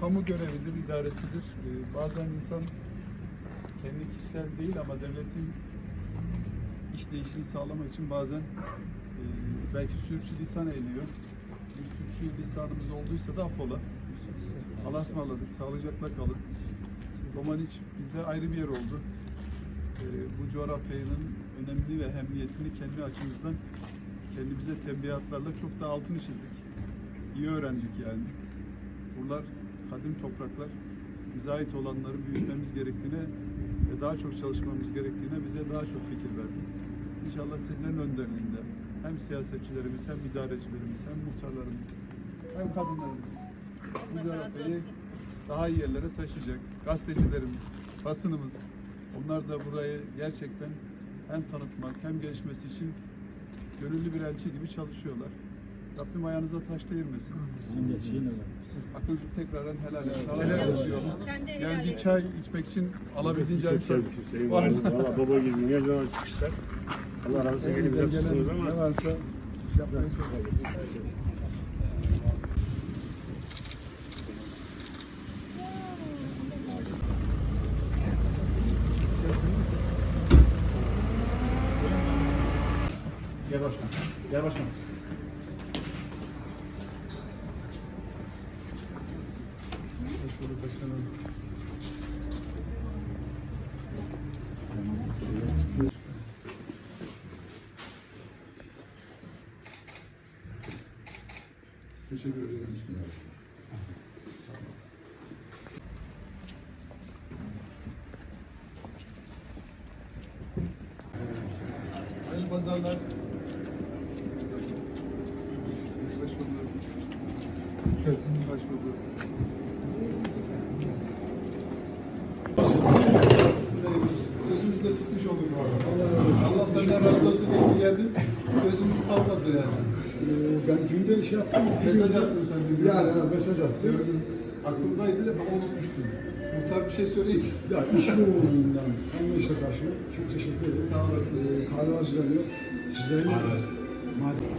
Kamu görevidir, idaresidir. Ee, bazen insan kendi kişisel değil ama devletin işleyişini sağlamak için bazen e, belki sürçülisan ediyor. Bir sürçülisanımız olduysa da affola. Allah'a ısmarladık, sağlıcakla kalın. Romaniç bizde ayrı bir yer oldu. Ee, bu coğrafyanın önemli ve ehemmiyetini kendi açımızdan kendimize tembihatlarla çok da altını çizdik. İyi öğrendik yani. Buralar kadim topraklar. Bize ait olanları büyütmemiz gerektiğine ve daha çok çalışmamız gerektiğine bize daha çok fikir verdi. İnşallah sizlerin önderliğinde hem siyasetçilerimiz hem idarecilerimiz hem muhtarlarımız hem kadınlarımız bu coğrafyayı daha iyi yerlere taşıyacak. Gazetecilerimiz, basınımız onlar da burayı gerçekten hem tanıtmak hem gelişmesi için gönüllü bir elçi gibi çalışıyorlar. Rabbim ayağınıza taş değirmesin. Hakkınızı tekrardan helal edin. Helal olsun. olsun. Sen de helal Yani bir çay içmek için alabildiğince Çok sevdim Hüseyin. Valla baba gibi ne zaman sıkışsak. Allah razı olsun Elimizden ama. ne varsa yapmaya çalışıyoruz. Gel başkan. Gel başkan. Hoş bulduk başkanım. Teşekkür ederim. Hayırlı pazarlar. Hoş bulduk. Hoş bulduk. Sözümüzde tutmuş olduk. Allah senden razı olsun diye ki geldin. Sözümüz kalmadı yani. Ee, ben günde şey yaptım. Mesaj attın sen gün. Yani mesaj attım. Gördüm. Aklımdaydı ama unutmuştum. Muhtar bir şey söyleyince. Ya iş yoğunluğundan anlayışla karşı çok teşekkür ederim. Sağ olasın. Ee, kahve hazırlanıyor. Sizlerin madem